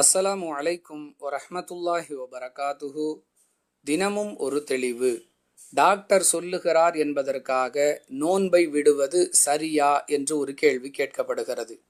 அஸ்ஸலாமு அலைக்கும் வரஹ்மத்துல்லாஹி வபரகாத்துஹு. தினமும் ஒரு தெளிவு. டாக்டர் சொல்லுகிறார் என்பதற்காக நோன்பை விடுவது சரியா என்று ஒரு கேள்வி கேட்கப்படுகிறது.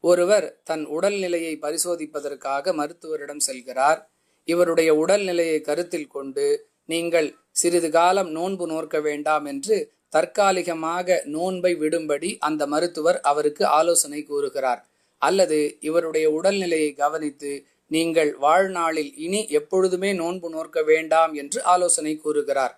ஒருவர் தன் உடல்நிலையை பரிசோதிப்பதற்காக மருத்துவரிடம் செல்கிறார். இவருடைய உடல்நிலையை கருத்தில் கொண்டு நீங்கள் சிறிது காலம் நோன்பு நோக்க வேண்டாம் என்று தற்காலிகமாக நோன்பை விடும்படி அந்த மருத்துவர் அவருக்கு ஆலோசனை கூறுகிறார். அல்லது இவருடைய உடல்நிலையை கவனித்து நீங்கள் வாழ்நாளில் இனி எப்பொழுதுமே நோன்பு நோக்க வேண்டாம் என்று ஆலோசனை கூறுகிறார்.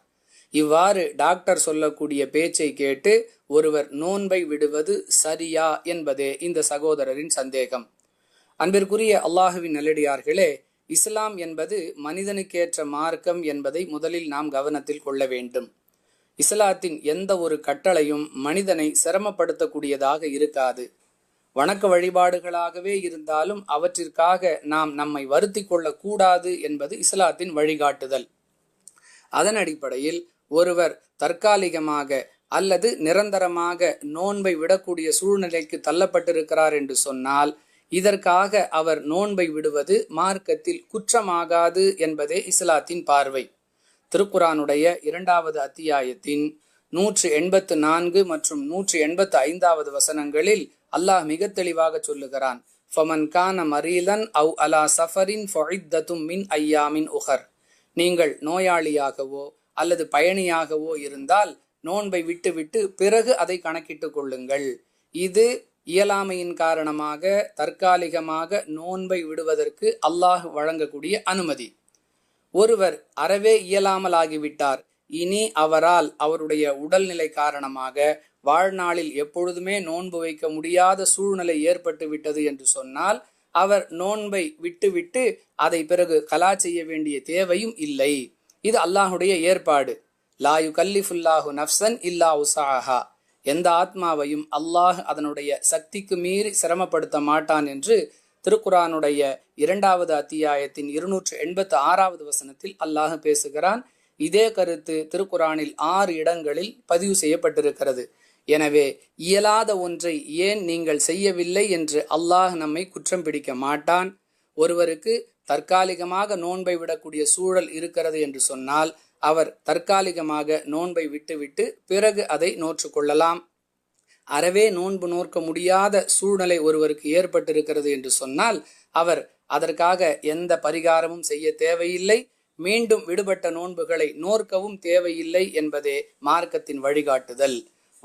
இவ்வாறு டாக்டர் சொல்லக்கூடிய பேச்சை கேட்டு ஒருவர் நோன்பை விடுவது சரியா என்பதே இந்த சகோதரரின் சந்தேகம். அன்பிற்குரிய அல்லாஹுவின் நல்லடியார்களே இஸ்லாம் என்பது மனிதனுக்கேற்ற மார்க்கம் என்பதை முதலில் நாம் கவனத்தில் கொள்ள வேண்டும். இஸ்லாத்தின் எந்த ஒரு கட்டளையும் மனிதனை சிரமப்படுத்தக்கூடியதாக இருக்காது. வணக்க வழிபாடுகளாகவே இருந்தாலும் அவற்றிற்காக நாம் நம்மை வருத்தி கொள்ளக்கூடாது என்பது இஸ்லாத்தின் வழிகாட்டுதல். அதன் அடிப்படையில் ஒருவர் தற்காலிகமாக அல்லது நிரந்தரமாக நோன்பை விடக்கூடிய சூழ்நிலைக்கு தள்ளப்பட்டிருக்கிறார் என்று சொன்னால் இதற்காக அவர் நோன்பை விடுவது மார்க்கத்தில் குற்றமாகாது என்பதே இஸ்லாத்தின் பார்வை. திருக்குரானுடைய இரண்டாவது அத்தியாயத்தின் நூற்று எண்பத்து நான்கு மற்றும் நூற்று எண்பத்து ஐந்தாவது வசனங்களில் அல்லாஹ் மிக தெளிவாக சொல்லுகிறான். ஃபமன் கான மரீலன் அவ் அலா சஃபரின் ஃபொழித்தத்தும் மின் ஐயாமின் உஹர். நீங்கள் நோயாளியாகவோ அல்லது பயணியாகவோ இருந்தால் நோன்பை விட்டுவிட்டு பிறகு அதை கணக்கிட்டு கொள்ளுங்கள். இது இயலாமையின் காரணமாக தற்காலிகமாக நோன்பை விடுவதற்கு அல்லாஹ் வழங்கக்கூடிய அனுமதி. ஒருவர் அறவே இயலாமல் ஆகிவிட்டார் இனி அவரால் அவருடைய உடல்நிலை காரணமாக வாழ்நாளில் எப்பொழுதுமே நோன்பு வைக்க முடியாத சூழ்நிலை ஏற்பட்டு விட்டது என்று சொன்னால் அவர் நோன்பை விட்டுவிட்டு அதை பிறகு கலா செய்ய வேண்டிய தேவையும் இல்லை. இது அல்லாஹுடைய ஏற்பாடு. லாயு கல்லிஃபுல்லாஹு நஃப்சன் இல்லா உசாஹா எந்த ஆத்மாவையும் அல்லாஹ் அதனுடைய சக்திக்கு மீறி சிரமப்படுத்த மாட்டான் என்று திருக்குரானுடைய இரண்டாவது அத்தியாயத்தின் இருநூற்று எண்பத்து ஆறாவது வசனத்தில் அல்லாஹ் பேசுகிறான். இதே கருத்து திருக்குரானில் ஆறு இடங்களில் பதிவு செய்யப்பட்டிருக்கிறது. எனவே இயலாத ஒன்றை ஏன் நீங்கள் செய்யவில்லை என்று அல்லாஹ் நம்மை குற்றம் பிடிக்க மாட்டான்? ஒருவருக்கு தற்காலிகமாக நோன்பை விடக்கூடிய சூழல் இருக்கிறது என்று சொன்னால் அவர் தற்காலிகமாக நோன்பை விட்டுவிட்டு பிறகு அதை நோற்று கொள்ளலாம் அறவே நோன்பு நோக்க முடியாத சூழ்நிலை ஒருவருக்கு ஏற்பட்டிருக்கிறது என்று சொன்னால் அவர் அதற்காக எந்த பரிகாரமும் செய்ய தேவையில்லை. மீண்டும் விடுபட்ட நோன்புகளை நோற்கவும் தேவையில்லை என்பதே மார்க்கத்தின் வழிகாட்டுதல்.